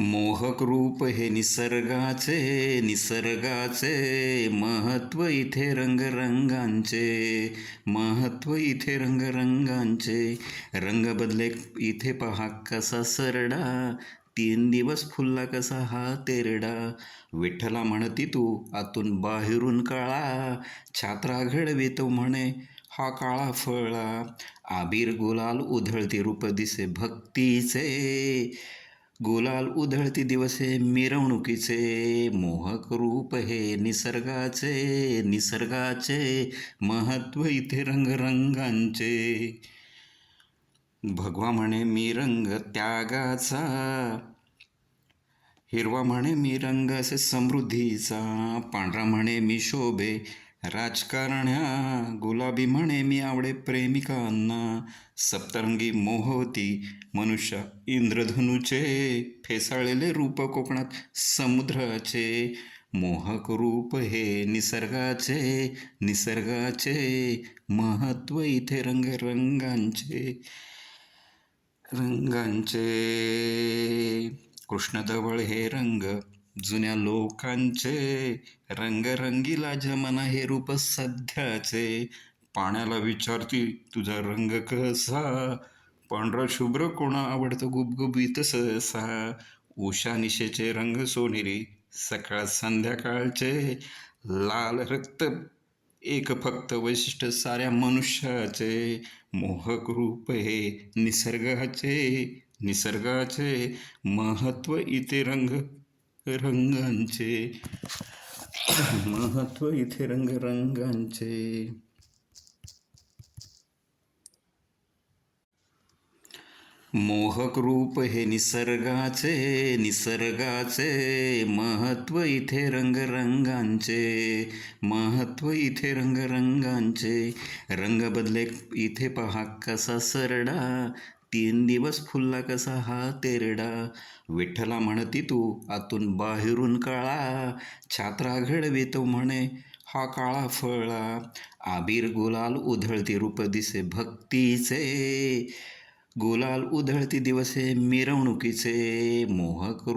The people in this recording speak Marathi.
मोहक रूप हे निसर्गाचे निसर्गाचे महत्त्व इथे रंगरंगांचे महत्त्व इथे रंगरंगांचे. रंग बदले इथे पहा कसा सरडा तीन दिवस फुलला कसा हा तेरडा. विठ्ठला म्हणती तू आतून बाहेरून काळा छात्रा घडवी तो म्हणे हा काळा फळा. आबीर गुलाल उधळती रूप दिसे भक्तीचे. गुलाल उधळती दिवसे मिरवणुकीचे मोहक रूप हे निसर्गाचे निसर्गाचे महत्त्व इथे रंगरंगांचे. भगवा म्हणे मी रंग त्यागाचा. हिरवा म्हणे मी रंग असे समृद्धीचा. पांढरा म्हणे मी शोभे राजकारण्या गुलाबी म्हणे मी आवडे प्रेमिकांना. सप्तरंगी मोहवती मनुष्य इंद्रधनुचे. फेसाळलेले रूप कोकणात समुद्राचे. मोहक रूप हे निसर्गाचे निसर्गाचे. महत्त्व इथे रंगरंगांचे. रंगांचे. कृष्णधवळ हे रंग जुन्या लोकांचे रंगरंगीला जमाना हे रूप सध्याचे. पाण्याला विचारती तुझा रंग कसा? पांढरा शुभ्र कोणा आवडतो गुबगुबीत सहसा? उषा निशेचे रंग सोनेरी सकाळ संध्याकाळचे. लाल रक्त एक फक्त वैशिष्ट्य साऱ्या मनुष्याचे. मोहक रूप हे निसर्गाचे निसर्गाचे. महत्त्व इथे रंग रंगांचे महत्त्व इथे रंगरंगांचे मोहक रूप हे निसर्गाचे निसर्गाचे महत्त्व इथे रंगरंगांचे महत्त्व इथे रंगरंगांचे रंग बदले इथे पहा कसा सरडा तीन दिवस फुलला कसा हा तेरडा? विठ्ठला म्हणती तू आतून बाहेरून काळा. छात्रा घडवी तो म्हणे हा काळा फळा. आबीर गुलाल उधळती रूप दिसे भक्तीचे. गुलाल उधळती दिवसे मिरवणुकीचे. मोहक